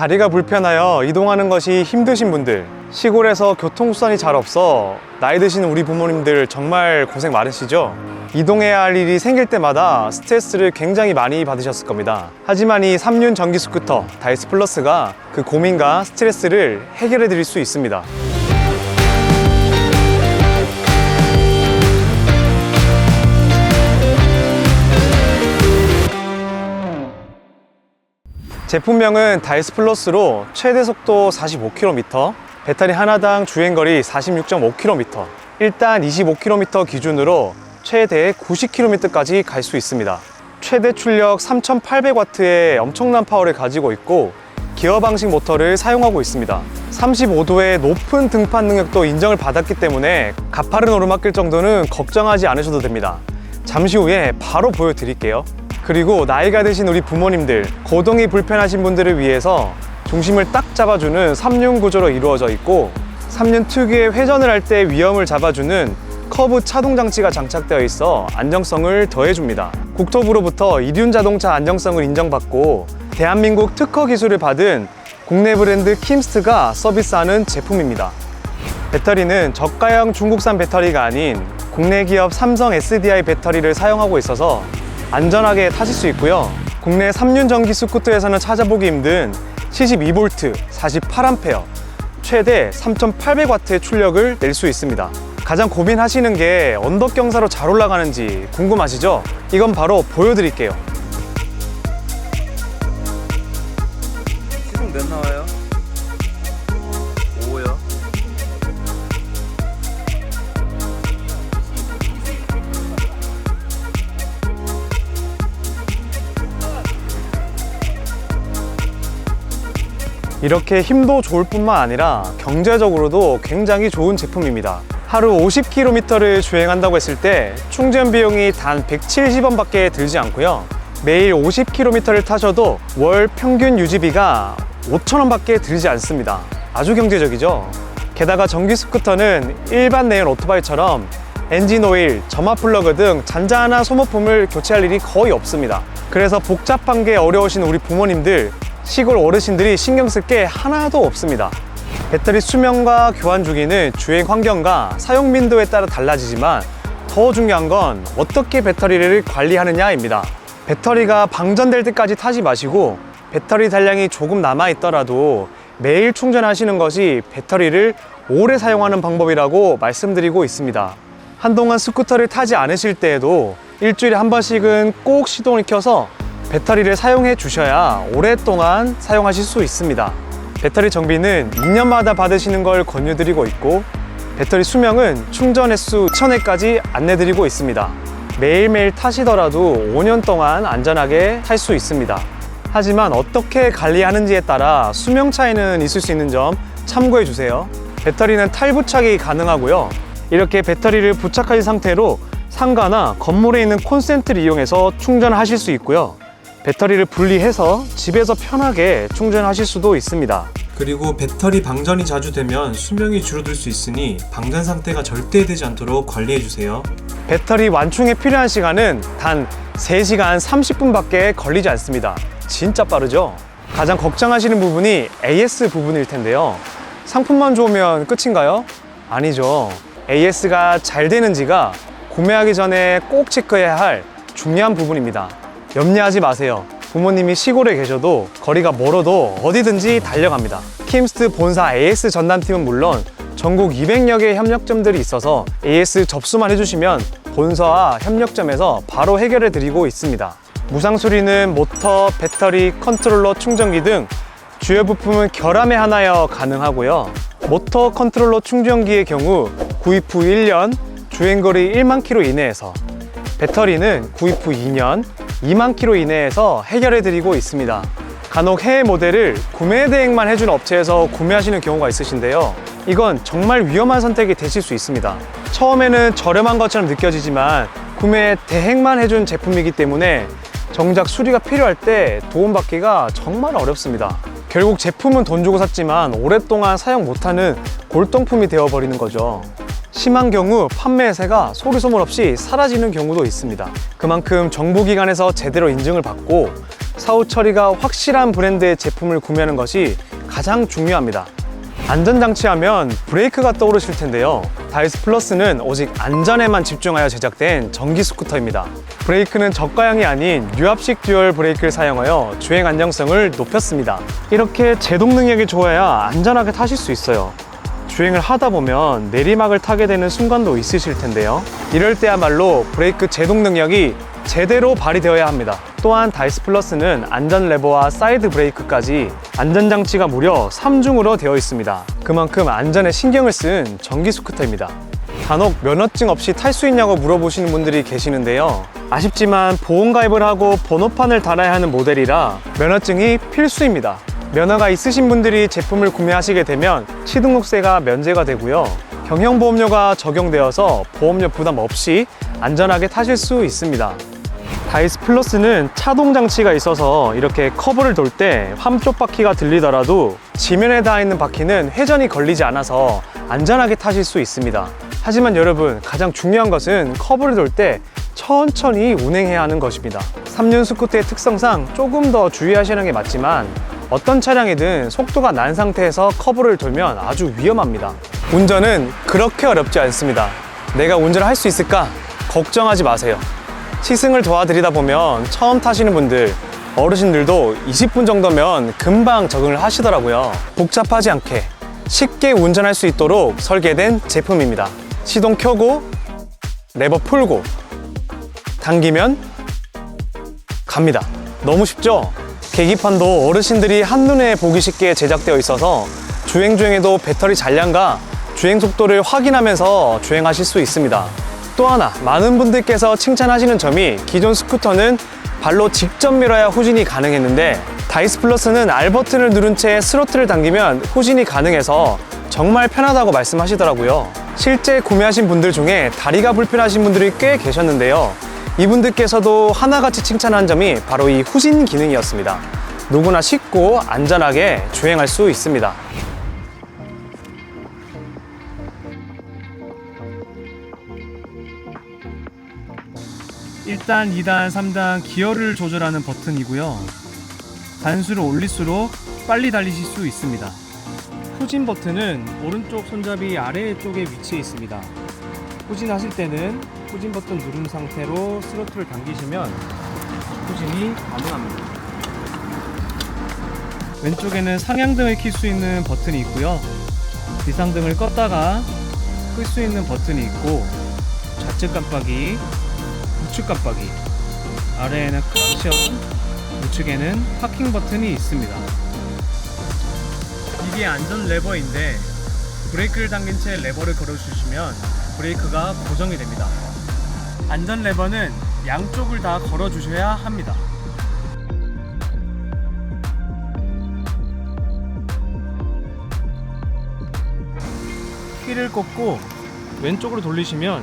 다리가 불편하여 이동하는 것이 힘드신 분들, 시골에서 교통수단이 잘 없어 나이 드시는 우리 부모님들 정말 고생 많으시죠? 이동해야 할 일이 생길 때마다 스트레스를 굉장히 많이 받으셨을 겁니다. 하지만 이 3륜 전기 스쿠터 다이스 플러스가 그 고민과 스트레스를 해결해 드릴 수 있습니다. 제품명은 다이스 플러스로 최대 속도 45km, 배터리 하나당 주행거리 46.5km, 일단 25km 기준으로 최대 90km까지 갈 수 있습니다. 최대 출력 3800W의 엄청난 파워를 가지고 있고 기어 방식 모터를 사용하고 있습니다. 35도의 높은 등판 능력도 인정을 받았기 때문에 가파른 오르막길 정도는 걱정하지 않으셔도 됩니다. 잠시 후에 바로 보여드릴게요. 그리고 나이가 드신 우리 부모님들, 거동이 불편하신 분들을 위해서 중심을 딱 잡아주는 3륜 구조로 이루어져 있고 3륜 특유의 회전을 할 때 위험을 잡아주는 커브 차동 장치가 장착되어 있어 안정성을 더해줍니다. 국토부로부터 이륜 자동차 안정성을 인정받고 대한민국 특허 기술을 받은 국내 브랜드 킴스트가 서비스하는 제품입니다. 배터리는 저가형 중국산 배터리가 아닌 국내 기업 삼성 SDI 배터리를 사용하고 있어서 안전하게 타실 수 있고요. 국내 3륜 전기 스쿠터에서는 찾아보기 힘든 72V, 48A, 최대 3,800W의 출력을 낼 수 있습니다. 가장 고민하시는 게 언덕 경사로 잘 올라가는지 궁금하시죠? 이건 바로 보여드릴게요. 이렇게 힘도 좋을 뿐만 아니라 경제적으로도 굉장히 좋은 제품입니다. 하루 50km를 주행한다고 했을 때 충전 비용이 단 170원밖에 들지 않고요. 매일 50km를 타셔도 월 평균 유지비가 5,000원밖에 들지 않습니다. 아주 경제적이죠. 게다가 전기 스쿠터는 일반 내연 오토바이처럼 엔진 오일, 점화 플러그 등 잔잔한 소모품을 교체할 일이 거의 없습니다. 그래서 복잡한 게 어려우신 우리 부모님들, 시골 어르신들이 신경 쓸 게 하나도 없습니다. 배터리 수명과 교환 주기는 주행 환경과 사용 빈도에 따라 달라지지만 더 중요한 건 어떻게 배터리를 관리하느냐입니다. 배터리가 방전될 때까지 타지 마시고 배터리 잔량이 조금 남아 있더라도 매일 충전하시는 것이 배터리를 오래 사용하는 방법이라고 말씀드리고 있습니다. 한동안 스쿠터를 타지 않으실 때에도 일주일에 한 번씩은 꼭 시동을 켜서 배터리를 사용해 주셔야 오랫동안 사용하실 수 있습니다. 배터리 정비는 2년마다 받으시는 걸 권유드리고 있고 배터리 수명은 충전 횟수 1000회까지 안내드리고 있습니다. 매일매일 타시더라도 5년 동안 안전하게 탈 수 있습니다. 하지만 어떻게 관리하는지에 따라 수명 차이는 있을 수 있는 점 참고해 주세요. 배터리는 탈부착이 가능하고요. 이렇게 배터리를 부착하신 상태로 상가나 건물에 있는 콘센트를 이용해서 충전하실 수 있고요. 배터리를 분리해서 집에서 편하게 충전하실 수도 있습니다. 그리고 배터리 방전이 자주 되면 수명이 줄어들 수 있으니 방전 상태가 절대 되지 않도록 관리해 주세요. 배터리 완충에 필요한 시간은 단 3시간 30분밖에 걸리지 않습니다. 진짜 빠르죠? 가장 걱정하시는 부분이 AS 부분일 텐데요. 상품만 좋으면 끝인가요? 아니죠. AS가 잘 되는지가 구매하기 전에 꼭 체크해야 할 중요한 부분입니다. 염려하지 마세요. 부모님이 시골에 계셔도 거리가 멀어도 어디든지 달려갑니다. 킴스트 본사 AS 전담팀은 물론 전국 200여 개의 협력점들이 있어서 AS 접수만 해주시면 본사와 협력점에서 바로 해결해 드리고 있습니다. 무상 수리는 모터, 배터리, 컨트롤러, 충전기 등 주요 부품은 결함에 하나여 가능하고요. 모터 컨트롤러 충전기의 경우 구입 후 1년, 주행거리 1만 킬로 이내에서 배터리는 구입 후 2년, 2만 킬로 이내에서 해결해 드리고 있습니다. 간혹 해외 모델을 구매 대행만 해주는 업체에서 구매하시는 경우가 있으신데요. 이건 정말 위험한 선택이 되실 수 있습니다. 처음에는 저렴한 것처럼 느껴지지만 구매 대행만 해준 제품이기 때문에 정작 수리가 필요할 때 도움받기가 정말 어렵습니다. 결국 제품은 돈 주고 샀지만 오랫동안 사용 못하는 골동품이 되어버리는 거죠. 심한 경우 판매세가 소리 소문 없이 사라지는 경우도 있습니다. 그만큼 정부기관에서 제대로 인증을 받고 사후 처리가 확실한 브랜드의 제품을 구매하는 것이 가장 중요합니다. 안전장치 하면 브레이크가 떠오르실 텐데요. 다이스 플러스는 오직 안전에만 집중하여 제작된 전기 스쿠터입니다. 브레이크는 저가형이 아닌 유압식 듀얼 브레이크를 사용하여 주행 안정성을 높였습니다. 이렇게 제동 능력이 좋아야 안전하게 타실 수 있어요. 주행을 하다 보면 내리막을 타게 되는 순간도 있으실 텐데요. 이럴 때야말로 브레이크 제동 능력이 제대로 발휘되어야 합니다. 또한 다이스 플러스는 안전 레버와 사이드 브레이크까지 안전장치가 무려 3중으로 되어 있습니다. 그만큼 안전에 신경을 쓴 전기 스쿠터입니다. 간혹 면허증 없이 탈 수 있냐고 물어보시는 분들이 계시는데요. 아쉽지만 보험 가입을 하고 번호판을 달아야 하는 모델이라 면허증이 필수입니다. 면허가 있으신 분들이 제품을 구매하시게 되면 취등록세가 면제가 되고요. 경영보험료가 적용되어서 보험료 부담 없이 안전하게 타실 수 있습니다. 다이스 플러스는 차동 장치가 있어서 이렇게 커브를 돌때 함쪽 바퀴가 들리더라도 지면에 닿아 있는 바퀴는 회전이 걸리지 않아서 안전하게 타실 수 있습니다. 하지만 여러분 가장 중요한 것은 커브를 돌 때 천천히 운행해야 하는 것입니다. 3륜 스쿠터의 특성상 조금 더 주의하시는 게 맞지만 어떤 차량이든 속도가 난 상태에서 커브를 돌면 아주 위험합니다. 운전은 그렇게 어렵지 않습니다. 내가 운전을 할 수 있을까? 걱정하지 마세요. 시승을 도와드리다 보면 처음 타시는 분들, 어르신들도 20분 정도면 금방 적응을 하시더라고요. 복잡하지 않게 쉽게 운전할 수 있도록 설계된 제품입니다. 시동 켜고 레버 풀고 당기면 갑니다. 너무 쉽죠? 계기판도 어르신들이 한눈에 보기 쉽게 제작되어 있어서 주행 중에도 배터리 잔량과 주행 속도를 확인하면서 주행하실 수 있습니다. 또 하나 많은 분들께서 칭찬하시는 점이 기존 스쿠터는 발로 직접 밀어야 후진이 가능했는데 다이스 플러스는 R 버튼을 누른 채 스로틀을 당기면 후진이 가능해서 정말 편하다고 말씀하시더라고요. 실제 구매하신 분들 중에 다리가 불편하신 분들이 꽤 계셨는데요. 이분들께서도 하나같이 칭찬한 점이 바로 이 후진 기능이었습니다. 누구나 쉽고 안전하게 주행할 수 있습니다. 일단 2단, 3단 기어를 조절하는 버튼이고요. 단수를 올릴수록 빨리 달리실 수 있습니다. 후진 버튼은 오른쪽 손잡이 아래 쪽에 위치해 있습니다. 후진하실 때는 후진 버튼 누른 상태로 스로틀을 당기시면 후진이 가능합니다. 왼쪽에는 상향등을 켤수 있는 버튼이 있고요. 비상등을 껐다가 끌 수 있는 버튼이 있고 좌측 깜빡이, 우측 깜빡이, 아래에는 클락션, 우측에는 파킹 버튼이 있습니다. 이게 안전 레버인데 브레이크를 당긴 채 레버를 걸어주시면 브레이크가 고정이 됩니다. 안전 레버는 양쪽을 다 걸어 주셔야 합니다. 키를 꽂고 왼쪽으로 돌리시면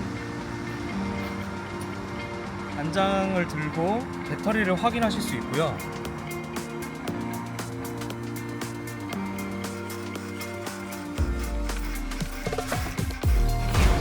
단장을 들고 배터리를 확인하실 수 있고요.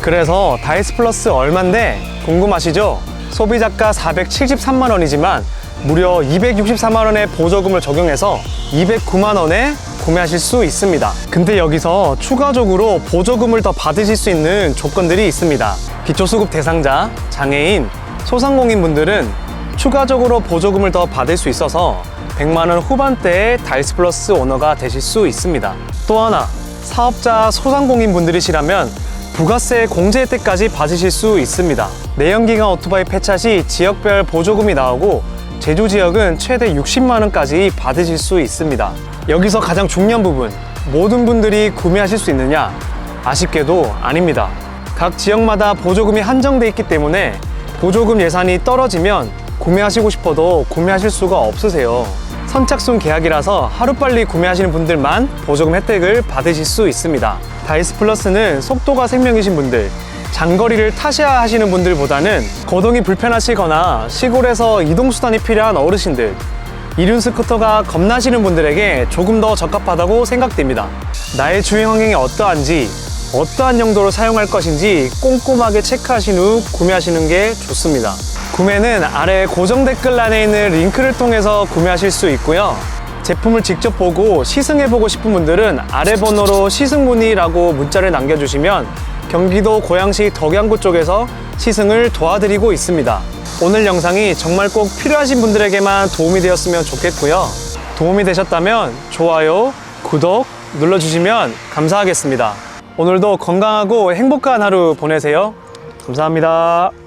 그래서 다이스 플러스 얼만데 궁금하시죠? 소비자가 473만 원이지만 무려 264만 원의 보조금을 적용해서 209만 원에 구매하실 수 있습니다. 근데 여기서 추가적으로 보조금을 더 받으실 수 있는 조건들이 있습니다. 기초수급 대상자, 장애인, 소상공인 분들은 추가적으로 보조금을 더 받을 수 있어서 100만 원 후반대의 다이스 플러스 오너가 되실 수 있습니다. 또 하나, 사업자 소상공인 분들이시라면 부가세 공제 혜택까지 받으실 수 있습니다. 내연기관 오토바이 폐차 시 지역별 보조금이 나오고 제주 지역은 최대 60만 원까지 받으실 수 있습니다. 여기서 가장 중요한 부분, 모든 분들이 구매하실 수 있느냐? 아쉽게도 아닙니다. 각 지역마다 보조금이 한정돼 있기 때문에 보조금 예산이 떨어지면 구매하시고 싶어도 구매하실 수가 없으세요. 선착순 계약이라서 하루빨리 구매하시는 분들만 보조금 혜택을 받으실 수 있습니다. 다이스 플러스는 속도가 생명이신 분들, 장거리를 타셔야 하시는 분들보다는 거동이 불편하시거나 시골에서 이동수단이 필요한 어르신들, 이륜 스쿠터가 겁나시는 분들에게 조금 더 적합하다고 생각됩니다. 나의 주행 환경이 어떠한지, 어떠한 용도로 사용할 것인지 꼼꼼하게 체크하신 후 구매하시는 게 좋습니다. 구매는 아래 고정 댓글란에 있는 링크를 통해서 구매하실 수 있고요. 제품을 직접 보고 시승해보고 싶은 분들은 아래 번호로 시승문의라고 문자를 남겨주시면 경기도 고양시 덕양구 쪽에서 시승을 도와드리고 있습니다. 오늘 영상이 정말 꼭 필요하신 분들에게만 도움이 되었으면 좋겠고요. 도움이 되셨다면 좋아요, 구독 눌러주시면 감사하겠습니다. 오늘도 건강하고 행복한 하루 보내세요. 감사합니다.